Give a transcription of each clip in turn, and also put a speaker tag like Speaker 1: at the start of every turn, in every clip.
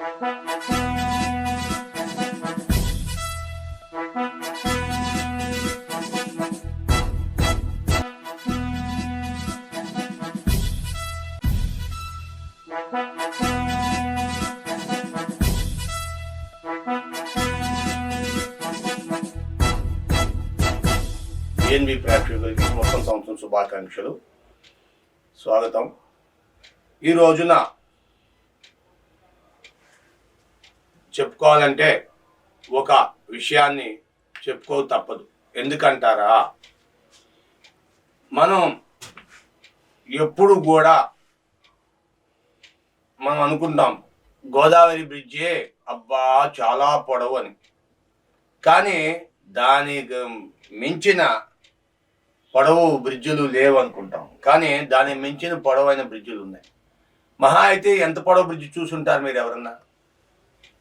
Speaker 1: N V ప్రేక్షకులకి మొత్తం సంవత్సరం శుభాకాంక్షలు. స్వాగతం. ఈ రోజున చెప్పుకోవాలంటే ఒక విషయాన్ని చెప్పుకో తప్పదు. ఎందుకంటారా? మనం ఎప్పుడు కూడా మనం అనుకుంటాం గోదావరి బ్రిడ్జే అబ్బా చాలా పొడవు అని. కానీ దానికి మించిన పొడవు బ్రిడ్జులు లేవు అనుకుంటాం కానీ దానికి మించిన పొడవైన బ్రిడ్జులు ఉన్నాయి. మహా అయితే ఎంత పొడవు బ్రిడ్జ్ చూసుంటారు మీరు ఎవరన్నా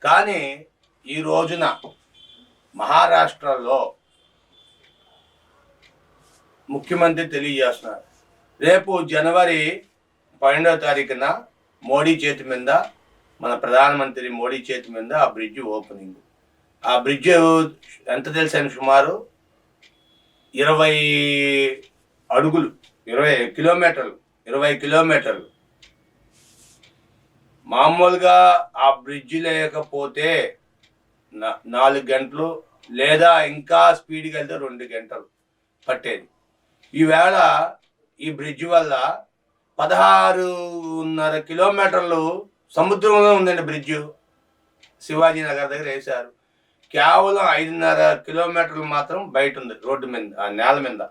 Speaker 1: కానీ ఈ రోజున మహారాష్ట్రలో ముఖ్యమంత్రి తెలియజేస్తున్నారు. రేపు జనవరి పన్నెండవ తారీఖున మోడీ చేతి మీద మన ప్రధానమంత్రి మోడీ చేతి మీద ఆ బ్రిడ్జ్ ఓపెనింగ్. ఆ బ్రిడ్జ్ ఎంత తెలిసాను సుమారు? ఇరవై అడుగులు ఇరవై కిలోమీటర్లు ఇరవై కిలోమీటర్లు. మామూలుగా ఆ బ్రిడ్జ్ లేకపోతే నాలుగు గంటలు లేదా ఇంకా స్పీడ్కి వెళ్తే రెండు గంటలు పట్టేది. ఈవేళ ఈ బ్రిడ్జ్ వల్ల పదహారున్నర కిలోమీటర్లు సముద్రంలో ఉందండి బ్రిడ్జ్ శివాజీ నగర్ దగ్గర వేశారు. కేవలం ఐదున్నర కిలోమీటర్లు మాత్రం బయట ఉంది రోడ్డు మీద ఆ నేల మీద.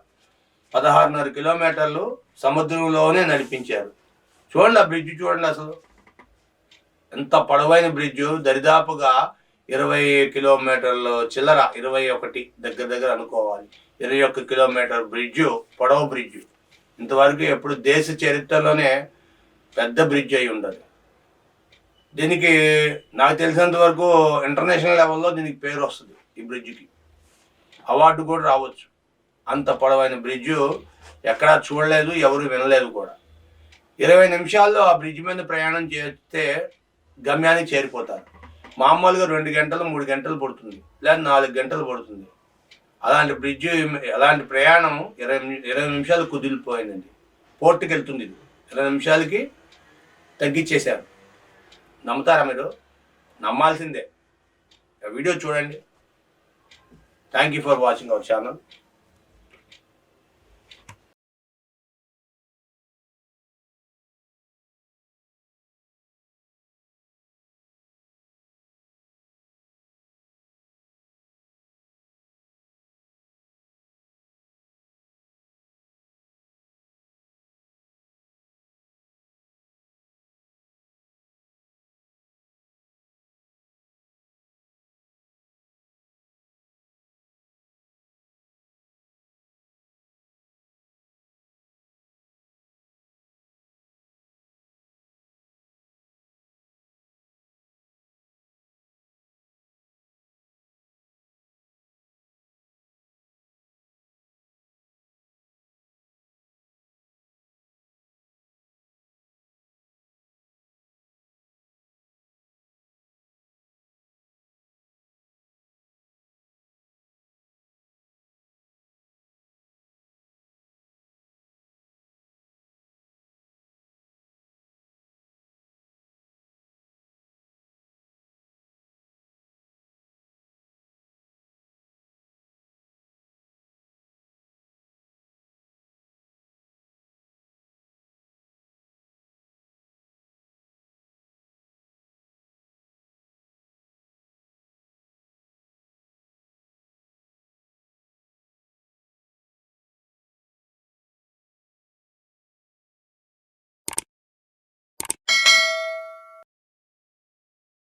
Speaker 1: పదహారున్నర కిలోమీటర్లు సముద్రంలోనే నడిపించారు. చూడండి ఆ బ్రిడ్జ్ చూడండి అసలు. ఎంత పొడవైన బ్రిడ్జ్? దరిదాపుగా ఇరవై కిలోమీటర్లు చిల్లర ఇరవై ఒకటి దగ్గర దగ్గర అనుకోవాలి. ఇరవై ఒక్క కిలోమీటర్ బ్రిడ్జ్ పొడవు బ్రిడ్జ్. ఇంతవరకు ఎప్పుడు దేశ చరిత్రలోనే పెద్ద బ్రిడ్జ్ అయి ఉండదు. దీనికి నాకు తెలిసినంత వరకు ఇంటర్నేషనల్ లెవెల్లో దీనికి పేరు వస్తుంది ఈ బ్రిడ్జ్కి. అవార్డు కూడా రావచ్చు. అంత పొడవైన బ్రిడ్జ్ ఎక్కడా చూడలేదు ఎవరు వినలేదు కూడా. ఇరవై నిమిషాల్లో ఆ బ్రిడ్జ్ మీద ప్రయాణం చేస్తే గమ్యానికి చేరిపోతారు. మామూలుగా రెండు గంటలు మూడు గంటలు పడుతుంది. లేదా నాలుగు గంటలు పడుతుంది. అలాంటి బ్రిడ్జ్ అలాంటి ప్రయాణం ఇరవై ఇరవై నిమిషాలు కుదిరిపోయిందండి. పోర్టుకి వెళ్తుంది ఇది. ఇరవై నిమిషాలకి తగ్గించేశారు. నమ్ముతారా మీరు? నమ్మాల్సిందే. వీడియో చూడండి. Thank you for watching our channel